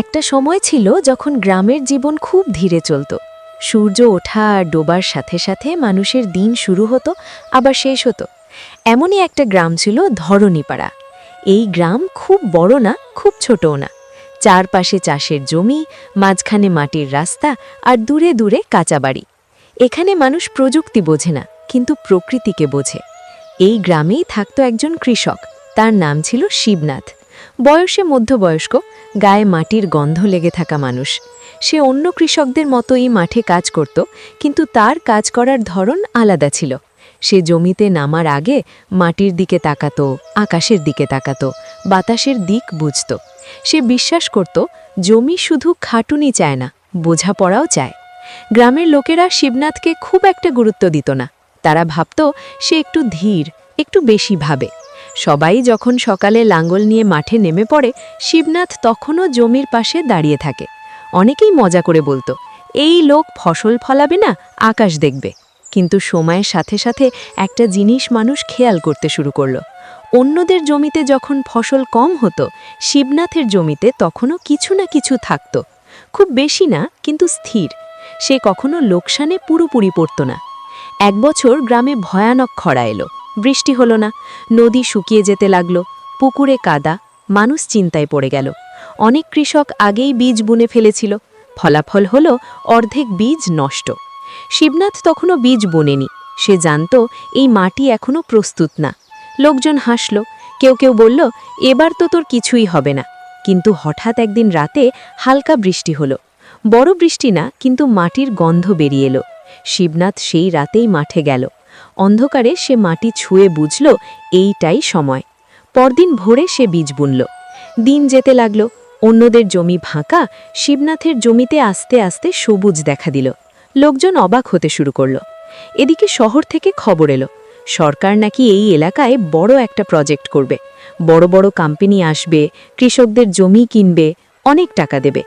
একটা সময় ছিল যখন গ্রামের জীবন খুব ধীরে চলত। সূর্য ওঠা আর ডোবার সাথে সাথে মানুষের দিন শুরু হতো, আবার শেষ হতো। এমনই একটা গ্রাম ছিল ধরণীপাড়া। এই গ্রাম খুব বড় না, খুব ছোটও না। চারপাশে চাষের জমি, মাঝখানে মাটির রাস্তা আর দূরে দূরে কাঁচা বাড়ি। এখানে মানুষ প্রযুক্তি বোঝে না, কিন্তু প্রকৃতিকে বোঝে। এই গ্রামেই থাকতো একজন কৃষক, তার নাম ছিল শিবনাথ। বয়সে মধ্যবয়স্ক গায়ে মাটির গন্ধ লেগে থাকা মানুষ। সে অন্য কৃষকদের মতোই মাঠে কাজ করত, কিন্তু তার কাজ করার ধরন আলাদা ছিল। সে জমিতে নামার আগে মাটির দিকে তাকাতো, আকাশের দিকে তাকাতো, বাতাসের দিক বুঝত। সে বিশ্বাস করত, জমি শুধু খাটুনি চায় না, বোঝাপড়াও চায়। গ্রামের লোকেরা শিবনাথকে খুব একটা গুরুত্ব দিত না। তারা ভাবত, সে একটু ধীর, একটু বেশি ভাবে। সবাই যখন সকালে লাঙ্গল নিয়ে মাঠে নেমে পড়ে, শিবনাথ তখনও জমির পাশে দাঁড়িয়ে থাকে। অনেকেই মজা করে বলতো, এই লোক ফসল ফলাবে না, আকাশ দেখবে। কিন্তু সময়ের সাথে সাথে একটা জিনিস মানুষ খেয়াল করতে শুরু করল। অন্যদের জমিতে যখন ফসল কম হতো, শিবনাথের জমিতে তখনও কিছু না কিছু থাকতো। খুব বেশি না, কিন্তু স্থির। সে কখনো লোকসানে পুরোপুরি পড়ত না। এক বছর গ্রামে ভয়ানক খরা এলো। বৃষ্টি হলো না, নদী শুকিয়ে যেতে লাগল, পুকুরে কাদা, মানুষ চিন্তায় পড়ে গেল। অনেক কৃষক আগেই বীজ বুনে ফেলেছিল, ফলাফল হলো অর্ধেক বীজ নষ্ট। শিবনাথ তখনও বীজ বোনেনি, সে জানত এই মাটি এখনও প্রস্তুত না। লোকজন হাসল, কেউ কেউ বলল, এবার তো তোর কিছুই হবে না। কিন্তু হঠাৎ একদিন রাতে হালকা বৃষ্টি হলো। বড় বৃষ্টি না, কিন্তু মাটির গন্ধ বেরিয়ে এলো। শিবনাথ সেই রাতেই মাঠে গেল। অন্ধকারে সে মাটি ছুঁয়ে বুঝল এইটাই সময়। পরদিন ভোরে সে বীজ বুনল। দিন যেতে লাগল। অন্যদের জমি ফাঁকা, শিবনাথের জমিতে আস্তে আস্তে সবুজ দেখা দিল। লোকজন অবাক হতে শুরু করল। এদিকে শহর থেকে খবর এলো। সরকার নাকি এই এলাকায় বড় একটা প্রজেক্ট করবে। বড় বড় কোম্পানি আসবে, কৃষকদের জমি কিনবে, অনেক টাকা দেবে।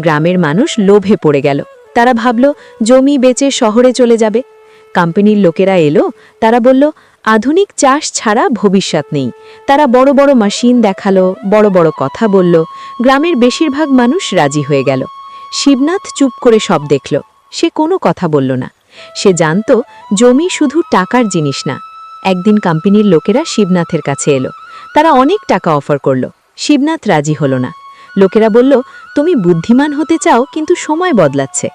গ্রামের মানুষ লোভে পড়ে গেল। তারা ভাবল, জমি বেচে শহরে চলে যাবে। কোম্পানির লোকেরা এলো, তারা বলল, আধুনিক চাষ ছাড়া ভবিষ্যৎ নেই। তারা বড় বড় মেশিন দেখাল, বড় বড় কথা বলল, গ্রামের বেশিরভাগ মানুষ রাজি হয়ে গেল। শিবনাথ চুপ করে সব দেখল, সে কোনো কথা বলল না। সে জানত, জমি শুধু টাকার জিনিস না। একদিন কোম্পানির লোকেরা শিবনাথের কাছে এলো। তারা অনেক টাকা অফার করল। শিবনাথ রাজি হলো না। লোকেরা বলল, তুমি বুদ্ধিমান হতে চাও, কিন্তু সময় বদলাচ্ছে।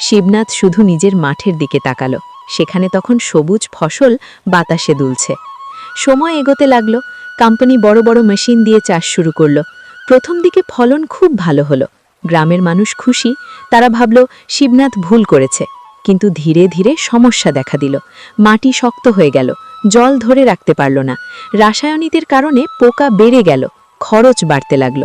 শিবনাথ শুধু নিজের মাঠের দিকে তাকালো। সেখানে তখন সবুজ ফসল বাতাসে দুলছে। সময় এগোতে লাগল। কোম্পানি বড় বড় মেশিন দিয়ে চাষ শুরু করল। প্রথম দিকে ফলন খুব ভালো হলো। গ্রামের মানুষ খুশি, তারা ভাবল, শিবনাথ ভুল করেছে। কিন্তু ধীরে ধীরে সমস্যা দেখা দিল। মাটি শক্ত হয়ে গেল। জল ধরে রাখতে পারল না। রাসায়নিকের কারণে পোকা বেড়ে গেল। খরচ বাড়তে লাগল।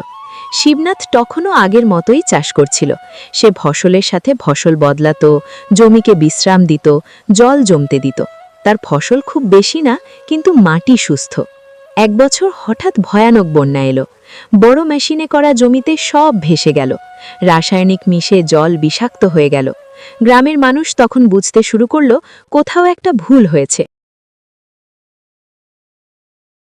শিবনাথ তখনও আগের মতোই চাষ করছিল। সে ফসলের সাথে ফসল বদলাত, জমিকে বিশ্রাম দিত, জল জমতে দিত। তার ফসল খুব বেশি না, কিন্তু মাটি সুস্থ। এক বছর হঠাৎ ভয়ানক বন্যা এলো। বড় মেশিনে করা জমিতে সব ভেসে গেল। রাসায়নিক মিশে জল বিষাক্ত হয়ে গেল। গ্রামের মানুষ তখন বুঝতে শুরু করল, কোথাও একটা ভুল হয়েছে।